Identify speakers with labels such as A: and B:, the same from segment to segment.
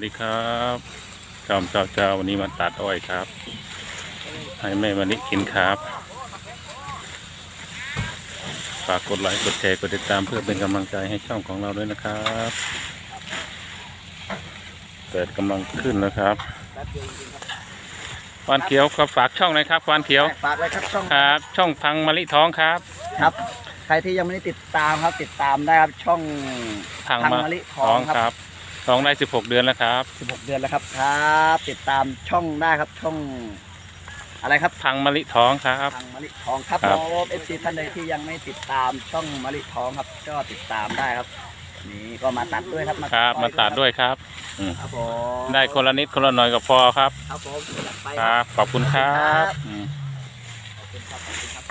A: สดีครับจอมเจ้าเจ้าวันนี้มาตัดอ้อยครับ ให้แม่วันนี้กินครับ ฝากกดไลค์ กดแชร์ กดติดตามเพื่อเป็นกำลังใจให้ช่องของเราด้วยนะครับเปิดกำลังขึ้นแล้วครับควานเขียวก็ฝากช่องหนะครับควานเขียว
B: ฝากไว้ครับช่อง
A: ครับ ช่องพังมะลิท้องครับ
B: ครับ ใครที่ยังไม่ได้ติดตามครับ ติดตามได้ครับช่อง
A: พัง
B: พัง
A: มะ
B: มะลิ
A: ลิ
B: ท้
A: ท้
B: อ
A: องง
B: ครับ
A: ครับ ท้องได้สิบหกเดือนแล้วครับ
B: 16เดือนแล้วครับครับ ติดตามช่องได้ครับช่อง อะไรครับ
A: พังมะลิท้องครับ
B: พังมะลิทองครับ
A: ค
B: ผ
A: รับ
B: มเอฟซีท่านใดที่ยังไม่ติดตามช่องมะลิทองครับ ก็ติดตามได้ครับ นี่ก็มาตัดด้วยครับ
A: ครับ มาตัดด้วยครับ
B: ครับผม
A: ได้คนละนิดคนละหน่อยก็พอครับ
B: ครับผมจัดไป
A: ครับ ขอบคุณครับอืม
B: ขอบคุณครับขอบคุณครับ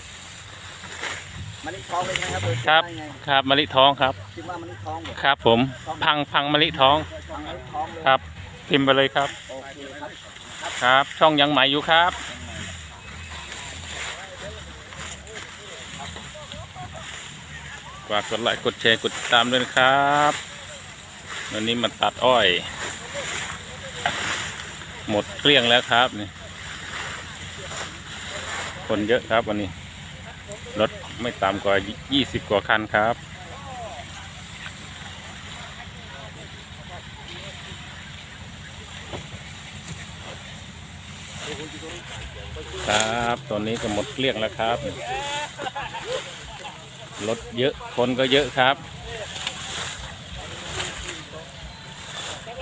B: มะลิทองเป็นไงครับเออ
A: ครับ
B: คิดว่าไง
A: ครับมะลิท้องครับ
B: คิดว่ามะลิทองเหรอ
A: ครับ ผมพังพังมะลิท้อง
B: พังมะลิทองเลย
A: ครับ พิมพ์ไปเลยครับ
B: โอเคครับ
A: ครับ ช่องยังใหม่อยู่ครับ ฝากกดไลค์กดแชร์กดติดตามด้วยนะครับ วันนี้มาตัดอ้อย หมดเกลี้ยงแล้วครับนี่คนเยอะครับวันนี้ รถ ไม่ต่ำกว่า 20 กว่าคันครับ ครับ ตอนนี้ก็หมดเกลี้ยงแล้วครับ รถเยอะ คนก็เยอะครับ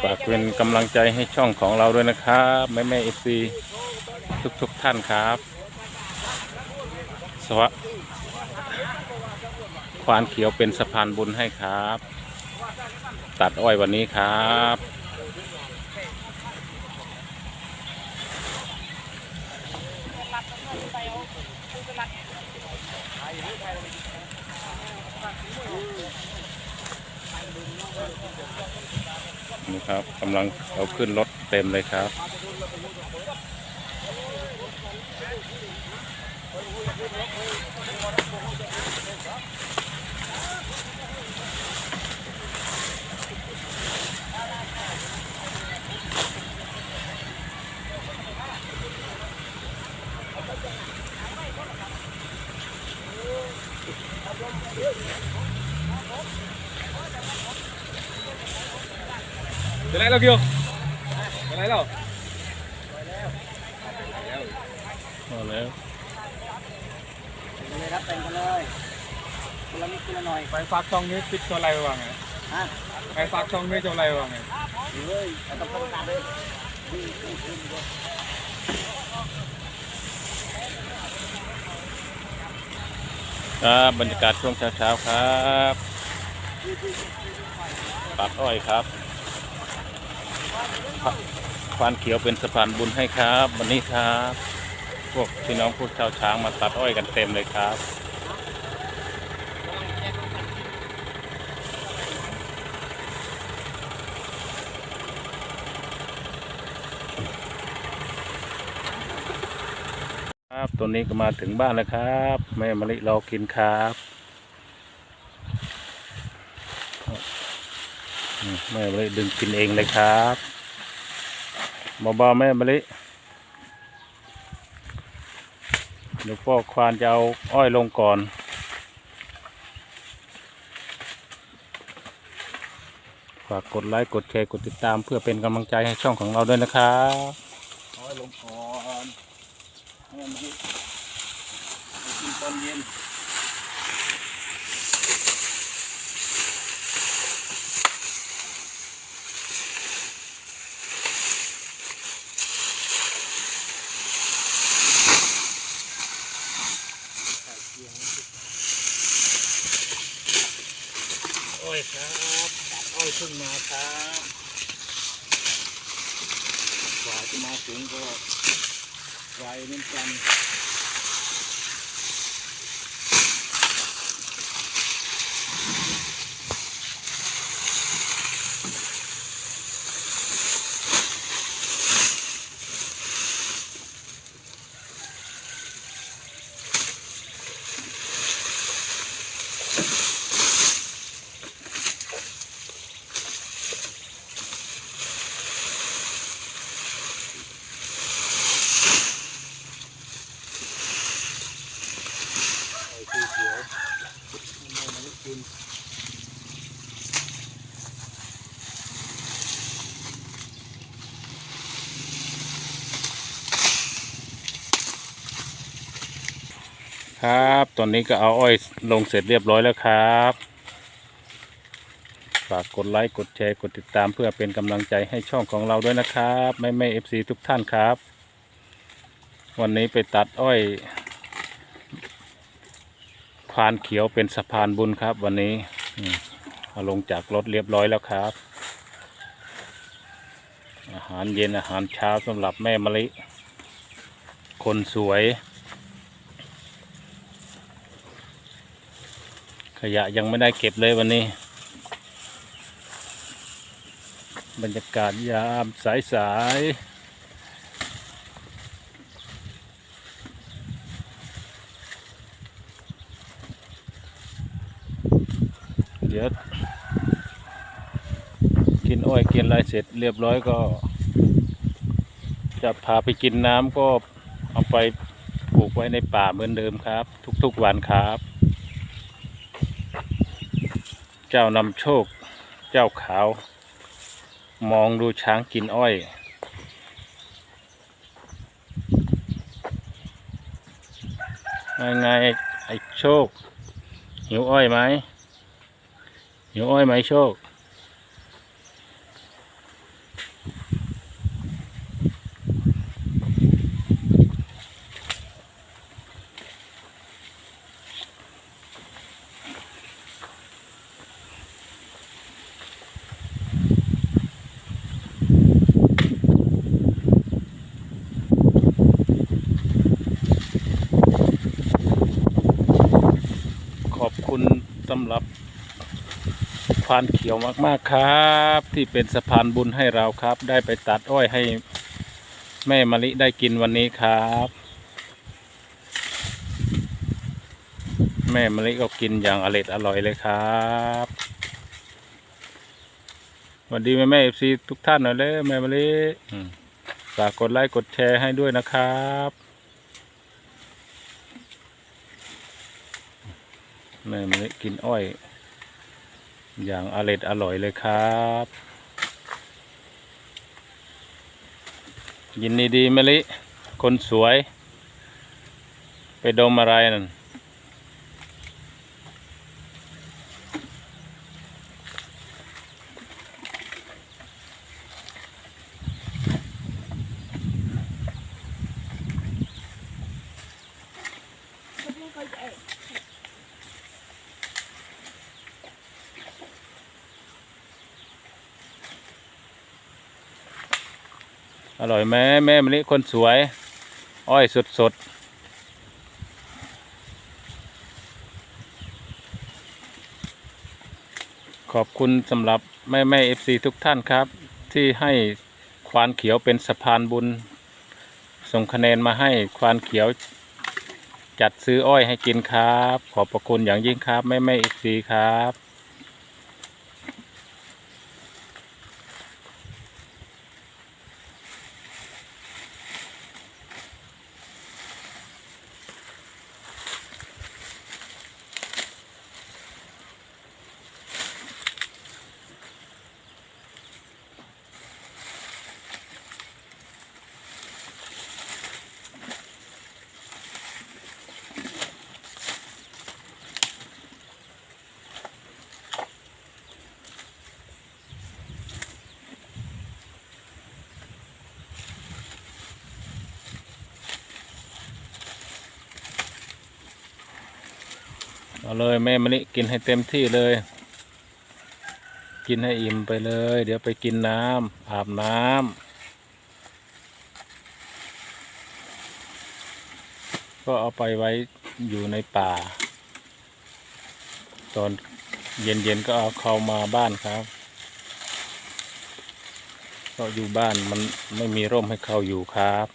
A: ฝากเป็นกำลังใจให้ช่องของเราด้วยนะครับ แม่แม่เอฟซีทุกทุกท่านครับ สวัสดี ควานเขียวเป็นสะพานบุญให้ครับ ตัดอ้อยวันนี้ครับนี่ครับกำลังเอาขึ้นรถเต็มเลยครับ
C: Từ nãy là kêu Từ nãy đâu
A: เอาแล้ว
B: แต่งกันเลยครับแต่ง กันเลยคนละนิดคนละหน่อย
C: Phải phát xong cái tích cho lại vào này
B: ฮะ
C: Phải phát xong cái cho lại vào này
B: เฮ้ยเราต้องป้องกันเลยวิ่งขึ้นขึ้นเลย
A: ครับบรรยากาศช่วงเช้าๆครับตัดอ้อยครับควานเขียวเป็นสะพานบุญให้ครับ วันนี้ครับ พวกพี่น้องพวกชาวช้างมาตัดอ้อยกันเต็มเลยครับ ตัวนี้ก็มาถึงบ้านแล้วครับ แม่มะลิรอกินครับแม่มะลิดึงกินเองเลยครับเบาๆแม่มะลิเดี๋ยวพ่อควานจะเอาอ้อยลงก่อนฝากกดไลค์ กดแชร์ กดติดตามเพื่อเป็นกำลังใจให้ช่องของเราด้วยนะครับ
B: เอาไว้ลงก่อนให้มันให้ให้กินตอนเย็น
A: อ้อยครับตัดอ้อย ขึ้นมาครับกว่าจะมาถึงก็ไวเหมือนกัน กิครับ ตอนนี้ก็เอาอ้อยลงเสร็จเรียบร้อยแล้วครับ ฝากกดไลค์ กดแชร์ กดติดตามเพื่อเป็นกำลังใจให้ช่องของเราด้วยนะครับ แม่แม่เอฟซีทุกท่านครับ วันนี้ไปตัดอ้อยานเขียวเป็นสะพานบุญครับ วันนี้เอาลงจากรถเรียบร้อยแล้วครับ อาหารเย็นอาหารเช้าสำหรับแม่มะลิ คนสวย ขยะยังไม่ได้เก็บเลยวันนี้ บรรยากาศยามสายสาย ดี๋ยวกินอ้อยกินอะไรเสร็จเรียบร้อยก็ จะพาไปกินน้ำก็เอาไปปลูกไว้ในป่าเหมือนเดิมครับ ทุกๆวันครับ เจ้านำโชค เจ้าขาว มองดูช้างกินอ้อยไงไงไอ้โชคหิวอ้อยไหม หิวอ้อยไหมโชค ขอบคุณสำหรับ ควานเขียวมากๆครับ ที่เป็นสะพานบุญให้เราครับ ได้ไปตัดอ้อยให้แม่มะลิได้กินวันนี้ครับ แม่มะลิก็กินอย่างอร่อยอร่อยเลยครับสวัสดีแม่แม่เอฟซีทุกท่านหน่อยเลยแม่มะลิฝากกดไลค์กดแชร์ให้ด้วยนะครับแม่มะลิกินอ้อย อย่างอร่อยอร่อยเลยครับ ยินดีดีมะลิ คนสวย ไปดมอะไรนั่น อร่อยไหมแม่มะลิคนสวย อ้อยสดสดๆขอบคุณสำหรับแม่แม่เอฟซีทุกท่านครับ ที่ให้ควานเขียวเป็นสะพานบุญ ส่งคะแนนมาให้ควานเขียวจัดซื้ออ้อยให้กินครับ ขอบพระคุณอย่างยิ่งครับ แม่แม่เอฟซีครับ เอาเลยแม่มะลิกินให้เต็มที่เลย กินให้อิ่มไปเลย เดี๋ยวไปกินน้ำอาบน้ำก็เอาไปไว้อยู่ในป่า ตอนเย็นๆก็เอาเข้ามาบ้านครับก็อยู่บ้านมันไม่มีร่มให้เข้าอยู่ครับ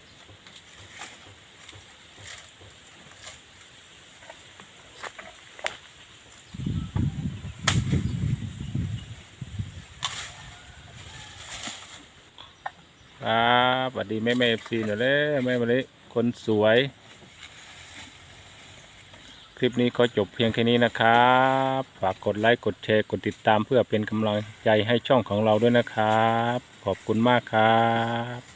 A: ครับสวัสดีแม่แม่เอฟซีหน่อยเลยแม่มาเลยคนสวย คลิปนี้ขอจบเพียงแค่นี้นะครับ ฝากกดไลค์ กดแชร์ กดติดตามเพื่อเป็นกำลังใจให้ช่องของเราด้วยนะครับ ขอบคุณมากครับ